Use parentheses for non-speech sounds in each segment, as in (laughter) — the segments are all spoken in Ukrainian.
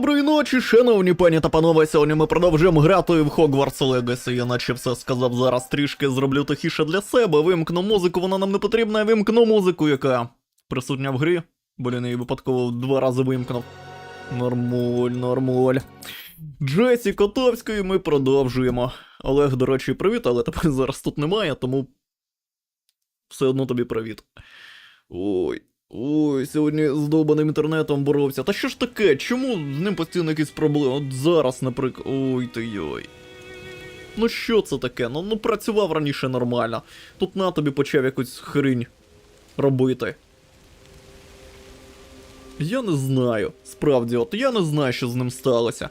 Доброї ночі, шановні пані та панове. Сьогодні ми продовжуємо грати в Hogwarts Legacy. Я наче все сказав зараз трішки зроблю тихіше для себе. Вимкну музику, вона нам не потрібна. Вимкну музику, яка присутня в грі. Блін, її випадково два рази вимкнув. Нормуль, нормуль. Джесі Котовської ми продовжуємо. Олег, до речі, привіт, але тебе (laughs) зараз тут немає, тому все одно тобі привіт. Ой. Ой, сьогодні з довбаним інтернетом боровся. Та що ж таке? Чому з ним постійно якісь проблеми? От зараз, наприклад. Ой ти йой. Ну що це таке? Ну, ну працював раніше нормально. Тут на тобі почав якусь хрінь робити. Я не знаю. Справді, от я не знаю, що з ним сталося.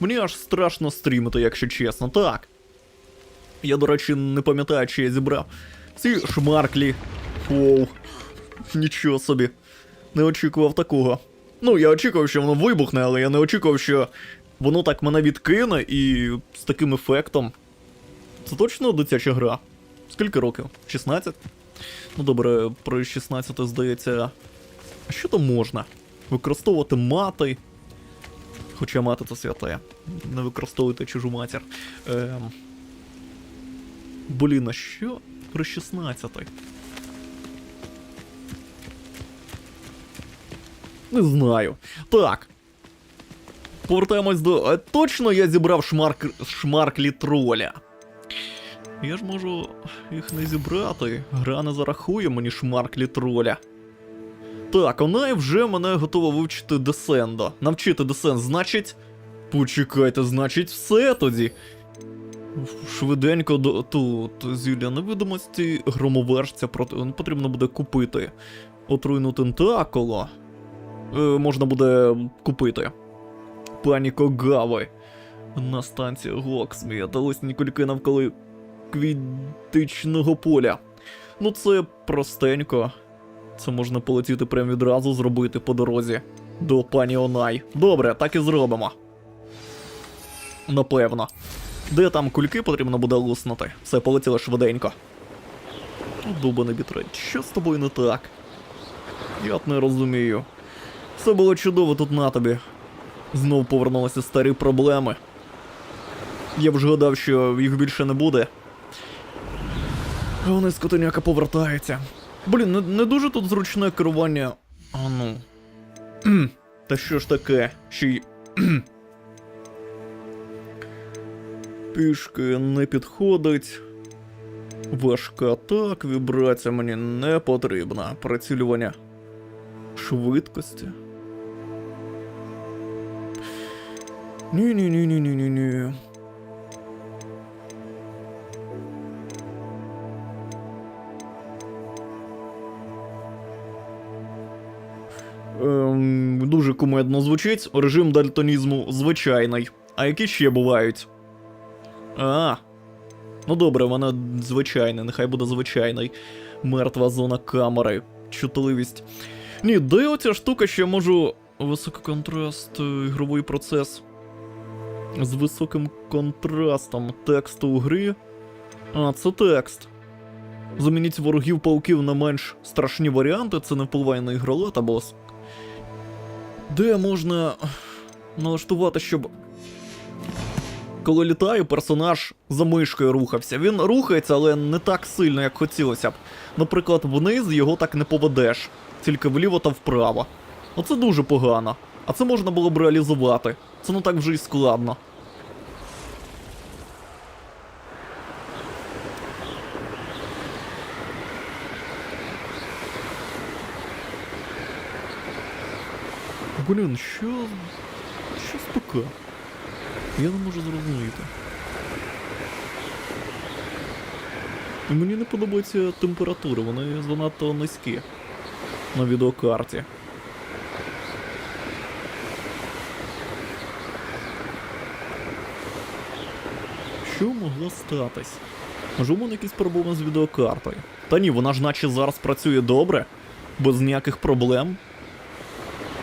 Мені аж страшно стрімити, якщо чесно. Так. Я, до речі, не пам'ятаю, чи я зібрав. Ці шмарклі. Фоу. Нічого собі. Не очікував такого. Ну, я очікував, що воно вибухне, але я не очікував, що воно так мене відкине і з таким ефектом. Це точно дитяча гра? Скільки років? 16? Ну добре, про 16 здається. А що там можна? Використовувати мати. Хоча мати це святе. Не використовуйте чужу матір. Ем... Блін, а що при 16? Не знаю. Так. Повертаємось до. Точно я зібрав шмарк... шмарклі троля. Я ж можу їх не зібрати. Гра не зарахує мені шмарклі троля. Так, вона вже мене готова вивчити десендо. Навчити десент, значить. Почекайте, значить, все тоді. Швиденько до тут зілля невидимості громовержця проти. Потрібно буде купити. Отруйну тентакуло е, можна буде купити. Пані Когави. На станції Гоксмія дались нікольки навколо квітичного поля. Ну, це простенько. Це можна полетіти прямо відразу зробити по дорозі до пані Онай. Добре, так і зробимо. Напевно. Де там кульки потрібно буде луснути? Все, полетіло швиденько. Дубаний бітрейт, що з тобою не так? Я не розумію. Все було чудово тут на тобі. Знов повернулися старі проблеми. Я вже гадав, що їх більше не буде. Вони скотиняка повертаються. Блін, не, не дуже тут зручне керування. А ну. Та що ж таке? Ще й. Пішки не підходить. Важка так, вібрація мені не потрібна. Прицілювання швидкості. Ні ні ні ні ні ні ні Ем, дуже кумедно звучить. Режим дальтонізму звичайний. А які ще бувають? А. Ну добре, вона звичайна, нехай буде звичайний. Мертва зона камери. Чутливість. Ні, де оця штука, що я можу. Висококонтраст, е, ігровий процес. З високим контрастом тексту у грі. А, це текст. Замініть ворогів пауків на менш страшні варіанти, це не впливає на ігролет с- Де можна налаштувати, щоб. Коли літаю, персонаж за мишкою рухався. Він рухається, але не так сильно, як хотілося б. Наприклад, вниз його так не поведеш, тільки вліво та вправо. Оце дуже погано. А це можна було б реалізувати. Це не так вже й складно. Блін, що. Що з ПК? Я не можу зрозуміти. Мені не подобається температура, вони занадто низькі на відеокарті. Що могло статись? Може, у мене якісь проблеми з відеокартою? Та ні, вона ж наче зараз працює добре, без ніяких проблем.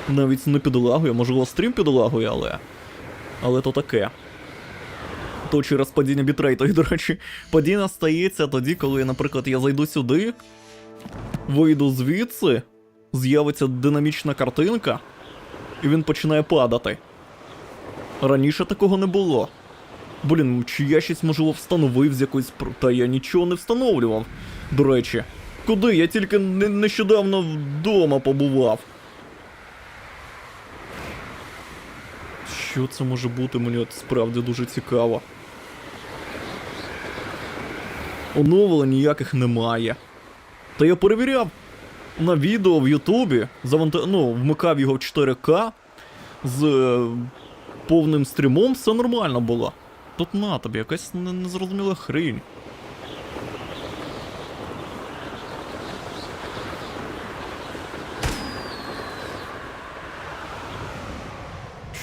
Навіть не підлагує, можливо, стрім підлагує, але. Але то таке. То через падіння бітрейту. І, до речі, падіння стається тоді, коли, наприклад, я зайду сюди, вийду звідси, з'явиться динамічна картинка, і він починає падати. Раніше такого не було. Блін, чи я щось можливо встановив з якоїсь. Та я нічого не встановлював. До речі. Куди? Я тільки не- нещодавно вдома побував. Що це може бути, мені от справді дуже цікаво. Оновлень ніяких немає. Та я перевіряв на відео в Ютубі, заванта... ну, вмикав його в 4К з е, повним стрімом, все нормально було. Тут на тобі якась незрозуміла хрінь.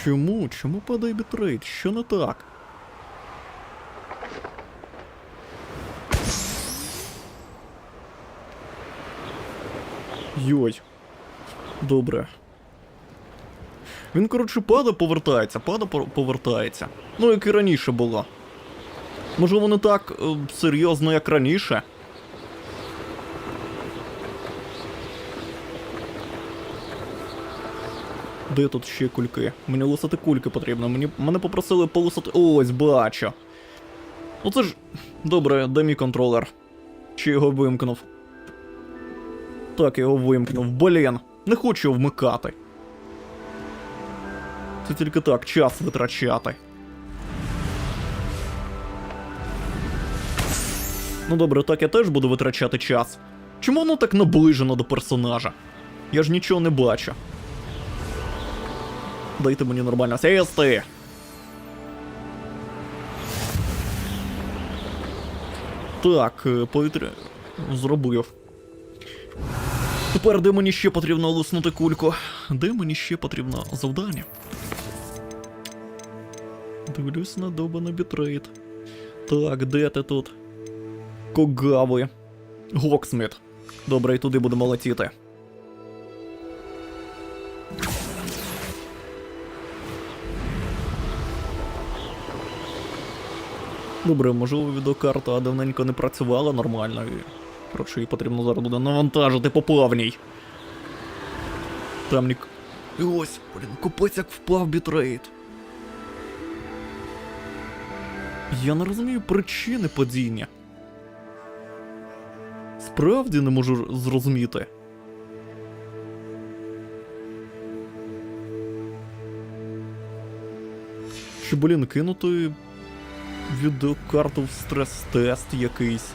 Чому? Чому падає бітрейт? Що не так? Йой. Добре. Він, коротше, пада повертається, пада повертається. Ну, як і раніше було. Можливо, не так е, серйозно, як раніше. Де тут ще кульки? Мені лусати кульки потрібно. Мені мене попросили полусати. Ось, бачу. Ну це ж. Добре, де мій контролер? Чи його вимкнув? Так, його вимкнув. Блін, не хочу вмикати. Це тільки так, час витрачати. Ну добре, так я теж буду витрачати час. Чому воно так наближено до персонажа? Я ж нічого не бачу. Дайте мені нормально сісти. Так, е, повітря зробив. Тепер де мені ще потрібно луснути кульку? Де мені ще потрібно завдання? Дивлюсь на довбаний бітрейт. Так, де ти тут? Когави. Гоксміт. Добре, і туди будемо летіти. Добре, можливо, відеокарта давненько не працювала нормально і. Коротше, її потрібно зараз буде навантажити по. Там нік. І ось, блін, купець як впав бітрейт. Я не розумію причини падіння. Справді не можу зрозуміти. Чи, блін, кинути відеокарту в стрес-тест якийсь.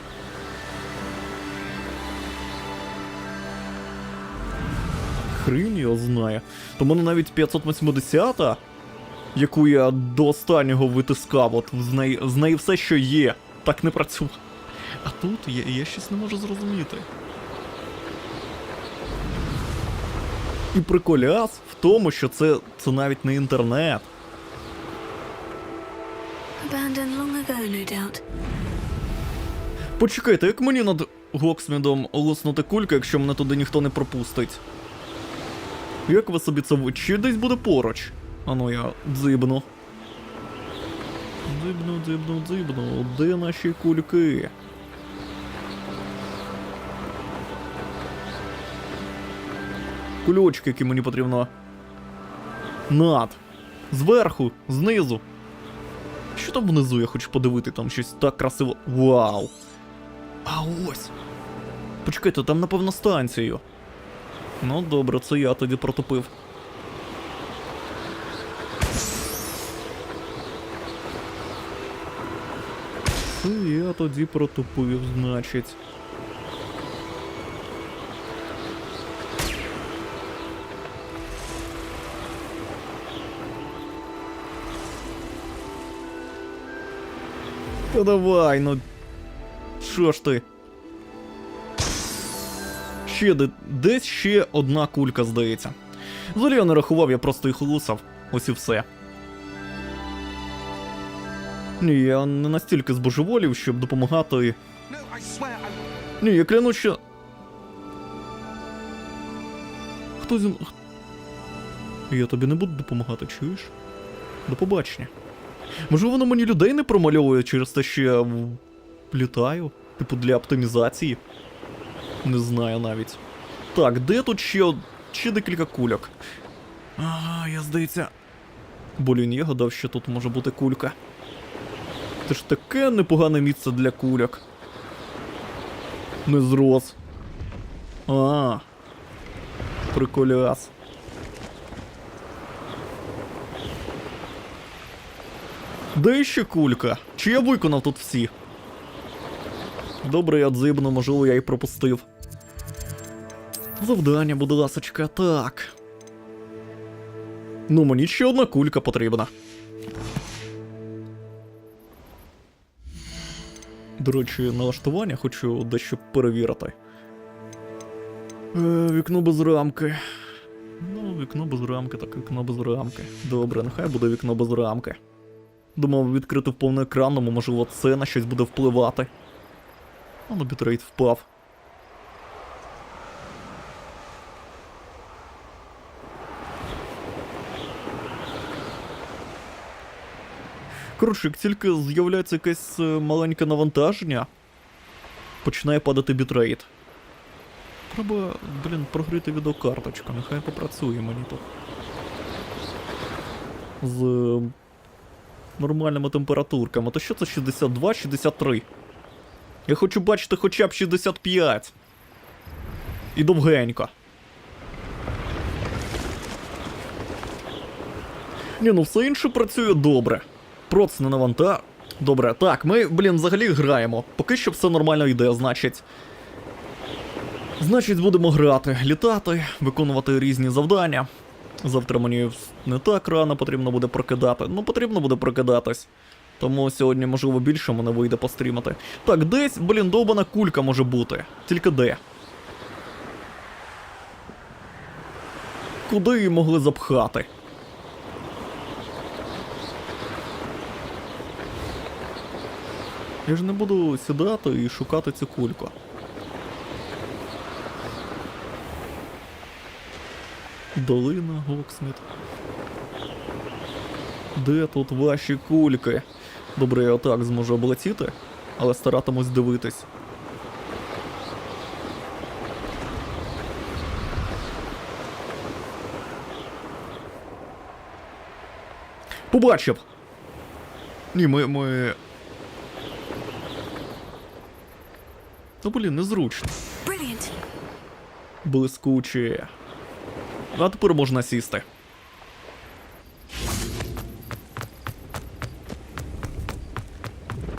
Хрін його знає. То мене навіть 580, яку я до останнього витискав, от з неї, з неї все, що є, так не працює. А тут я, я щось не можу зрозуміти. І приколяс в тому, що це, це навіть не інтернет. Почекайте, як мені над Гоксмідом луснути кулька, якщо мене туди ніхто не пропустить? Як ви собі це Чи десь буде поруч? Ану я дзибну. Дзибну, дзибну, дзибну. Де наші кульки? Кульочки, які мені потрібно. Над. Зверху, знизу. Що там внизу, я хочу подивити, там щось так красиво. Вау! А ось. Почекайте, там напевно станцію. Ну добре, це я тоді протопив. Це я тоді протопив, значить. Та давай, ну. Що ж ти? Ще де, десь ще одна кулька, здається. Взагалі я не рахував, я просто їх лусав. Ось і все. Ні, я не настільки збожеволів, щоб допомагати. Ні, я кляну, що. Хто зі. Я тобі не буду допомагати, чуєш? До побачення. Може воно мені людей не промальовує через те, що я літаю? Типу для оптимізації? Не знаю навіть. Так, де тут ще, ще декілька кульок? Ага, я здається. Блін, я гадав, що тут може бути кулька. Це ж таке непогане місце для кульок. Не зрос. А. Приколяс. Де ще кулька? Чи я виконав тут всі? Добре, я дзибну, можливо, я й пропустив. Завдання, будь ласочка, так. Ну, мені ще одна кулька потрібна. До речі, налаштування хочу дещо перевірити. Е, вікно без рамки. Ну, вікно без рамки, так вікно без рамки. Добре, нехай буде вікно без рамки. Думав, відкрити в повноекранному, можливо, це на щось буде впливати. А на бітрейт впав. Коротше, як тільки з'являється якесь е, маленьке навантаження, починає падати бітрейт. Треба, блін, прогріти відеокарточку, нехай попрацює мені тут. З е, нормальними температурками. То що це 62, 63? Я хочу бачити хоча б 65. І довгенько. Ні, ну все інше працює добре. Проц не навантаж. Добре, так, ми, блін, взагалі граємо. Поки що все нормально йде, значить. Значить, будемо грати, літати, виконувати різні завдання. Завтра мені не так рано потрібно буде прокидати. Ну, потрібно буде прокидатись. Тому сьогодні, можливо, більше мене вийде пострімати. Так, десь, блін, довбана кулька може бути. Тільки де? Куди її могли запхати? Я ж не буду сідати і шукати цю кульку. Долина Гоксміт. Де тут ваші кульки? Добре, я отак зможу облетіти, але старатимусь дивитись. Побачив! Ні, ми. ми... Ну блін, незручно. Brilliant. Блискуче. А тепер можна сісти.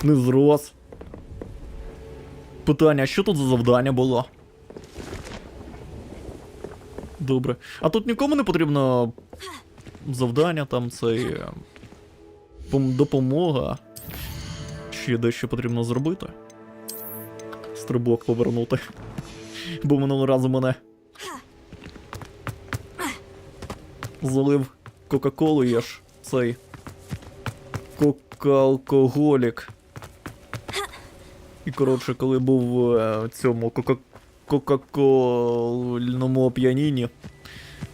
Не зрос. Питання, що тут за завдання було? Добре. А тут нікому не потрібно завдання, там цей. е, допомога. Ще дещо потрібно зробити. Стрибок повернути. Бо минулого разу мене залив Кока-Колу, ж цей кока-алкоголік. І коротше, коли був в е, цьому кока- кока-кольному оп'янінні,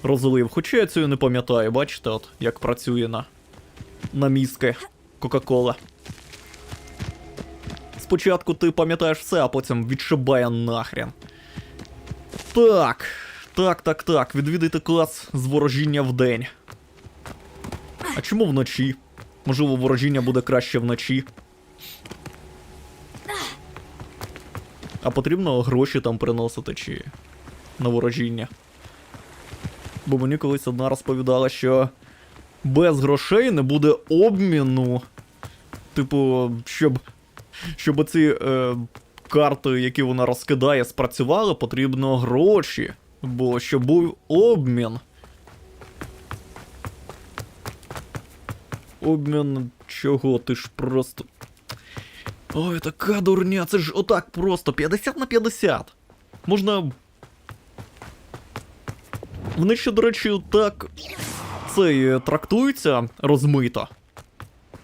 розлив. Хоча я цього не пам'ятаю, бачите, от як працює на, на мізки Кока-Кола. Спочатку ти пам'ятаєш все, а потім відшибає нахрен. Так, так, так, так. Відвідайте клас з ворожіння в день. А чому вночі? Можливо, ворожіння буде краще вночі. А потрібно гроші там приносити чи на ворожіння. Бо мені колись одна розповідала, що без грошей не буде обміну. Типу, щоб. Щоб оці е, карти, які вона розкидає, спрацювали, потрібно гроші. Бо щоб був обмін. Обмін чого? Ти ж просто. Ой, така дурня, це ж отак просто 50 на 50. Можна. Вони ще, до речі, так. Це трактується розмито.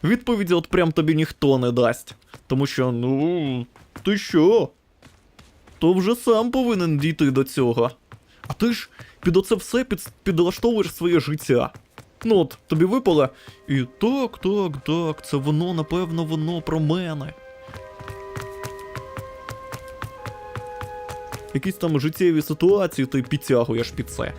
Відповіді от прям тобі ніхто не дасть. Тому що, ну, ти що? То вже сам повинен дійти до цього. А ти ж під оце все під, підлаштовуєш своє життя. Ну от, тобі випало, і так, так, так, це воно, напевно, воно про мене. Якісь там життєві ситуації ти підтягуєш під це.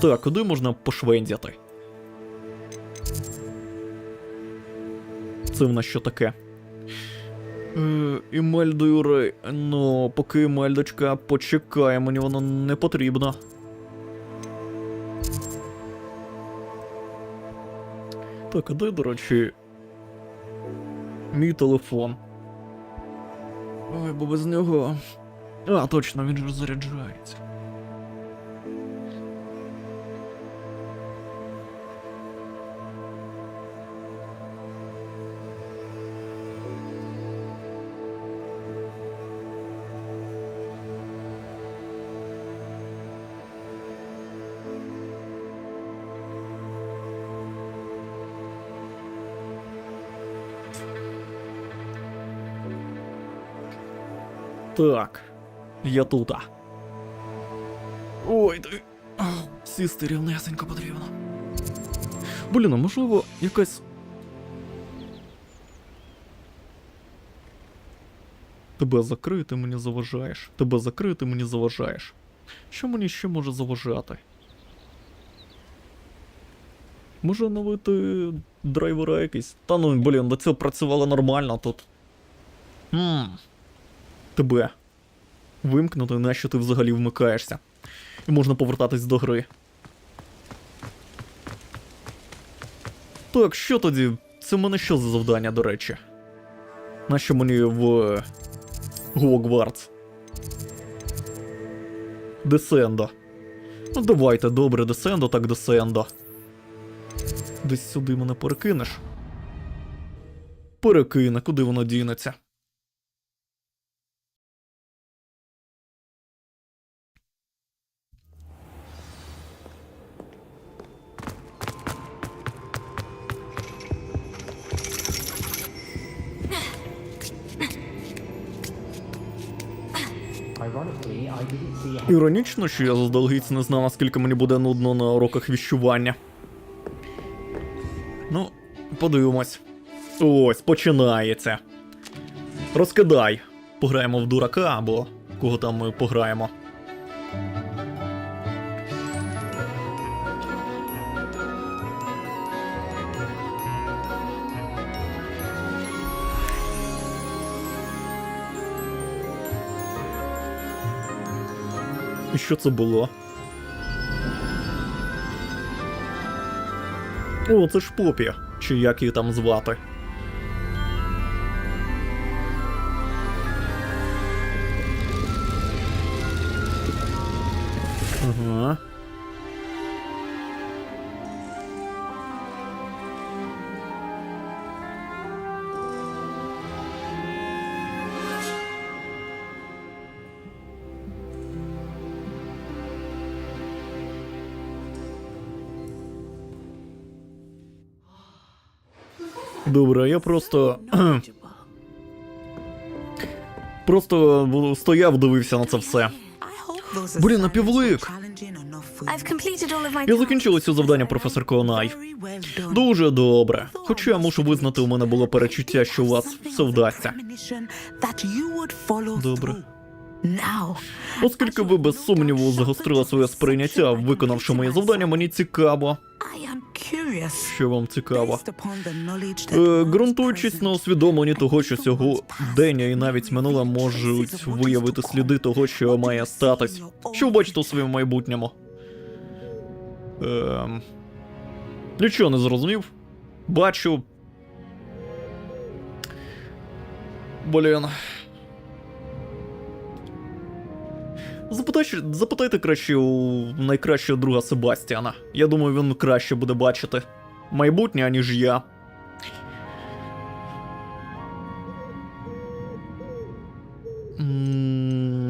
Так, куди можна пошвендяти? Це в нас що таке? Е, Імельда Юрей. Ну, поки Імельдочка почекає, мені воно не потрібно. Так, а де, до речі, мій телефон? Ой, бо без нього. А, точно, він же заряджається. Так, я тута. Ой, ти. Сісти рівнесенько потрібно. Блін, а можливо, якась. Тебе закрити мені заважаєш. Тебе закрити мені заважаєш. Що мені ще може заважати? Може оновити драйвера якийсь? Та ну, блін, до цього працювало нормально тут. Хм. Тебе. Вимкнути, нащо ти взагалі вмикаєшся. І можна повертатись до гри. Так, що тоді? Це в мене що за завдання, до речі? Нащо мені в Гогвартс? Десендо. Ну давайте, добре, Десендо, так Десендо. Десь сюди мене перекинеш. Перекине, куди воно дінеться. Іронічно, що я заздалегідь не знав, наскільки мені буде нудно на уроках віщування. Ну, подивимось. Ось, починається. Розкидай. Пограємо в дурака або кого там ми пограємо. Що це було? О, це ж Попі, чи як її там звати. Добре, я просто. Просто стояв, дивився на це все. Блін, напівлик. Я закінчила цю завдання, професор Конай. Дуже добре. Хоча я мушу визнати, у мене було перечуття, що у вас все вдасться. Добре. Оскільки ви без сумніву загострили своє сприйняття, виконавши моє завдання, мені цікаво. Що вам цікаво? Е, ґрунтуючись на усвідомленні того, що сьогодення і навіть минуле можуть виявити сліди того, що має статись. Що ви бачите у своєму майбутньому? Ем... Нічого не зрозумів. Бачу. Блін. Запитай, що- запитайте краще у найкращого друга Себастіана. Я думаю, він краще буде бачити майбутнє, аніж я.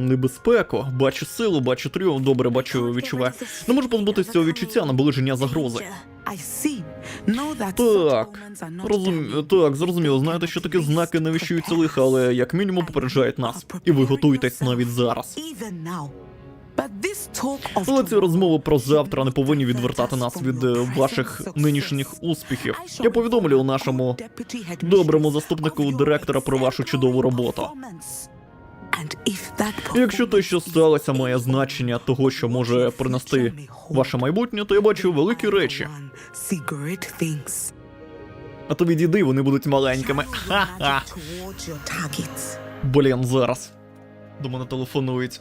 Небезпеку, бачу силу, бачу тріумф, добре бачу, відчуваю. Не можу позбутися цього відчуття наближення загрози. Так, розум... так, зрозуміло, знаєте, що такі знаки не віщуються лиха, але як мінімум попереджають нас. І ви готуйтесь навіть зараз. Але ці розмови про завтра не повинні відвертати нас від е, ваших нинішніх успіхів. Я повідомлю нашому доброму заступнику директора про вашу чудову роботу. Якщо те, що сталося, має значення того, що може принести ваше майбутнє, то я бачу великі речі. А то відійди, вони будуть маленькими. Ха-ха. Блін, зараз. До мене телефонують.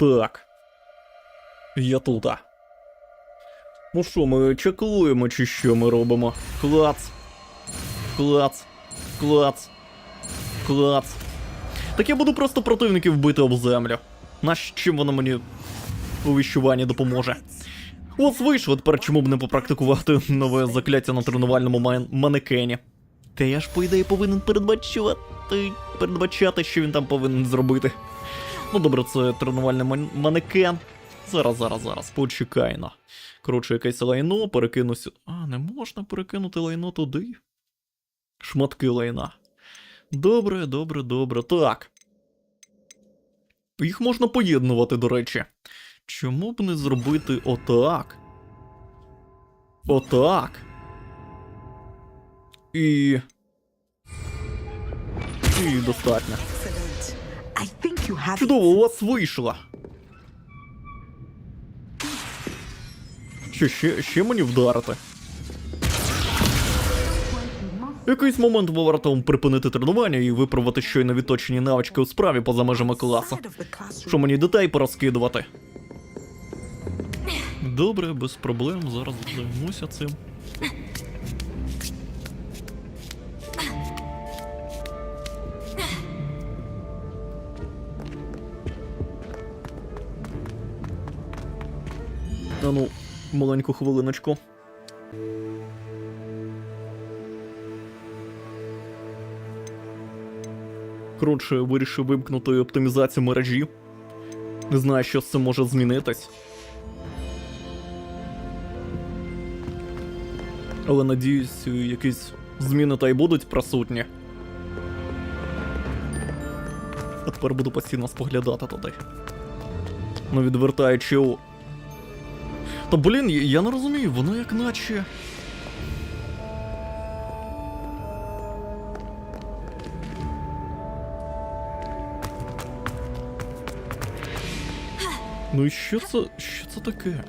Так. Я тут. Ну що, ми чекуємо, чи що ми робимо? Клац. Клац. Клац. Клац. Так я буду просто противників бити об землю. На чим воно мені у віщуванні допоможе? Ось вийшло, тепер чому б не попрактикувати нове закляття на тренувальному ман- манекені. Та я ж, по ідеї, повинен передбачувати, передбачати, що він там повинен зробити. Ну добре, це тренувальний ман- манекен. Зараз, зараз, зараз, почекай на. Коротше, якесь лайно, перекинуся. А, не можна перекинути лайно туди. Шматки лайна. Добре, добре, добре. Так. Їх можна поєднувати, до речі. Чому б не зробити отак? Отак. І. І достатньо. Чудово, у вас вийшло. Що, ще, ще мені вдарити? Якийсь момент варто припинити тренування і виправити щойно відточені навички у справі поза межами класу. Що мені дітей порозкидувати? Добре, без проблем, зараз займуся цим. Ну, маленьку хвилиночку. Коротше, вирішив вимкнути оптимізацію мережі. Не знаю, що цим може змінитись. Але надіюсь, якісь зміни та й будуть присутні. А тепер буду постійно споглядати туди. Ну, відвертаючи у. Та блін, я- я не розумію, воно як наче. Ну і що це. що це таке?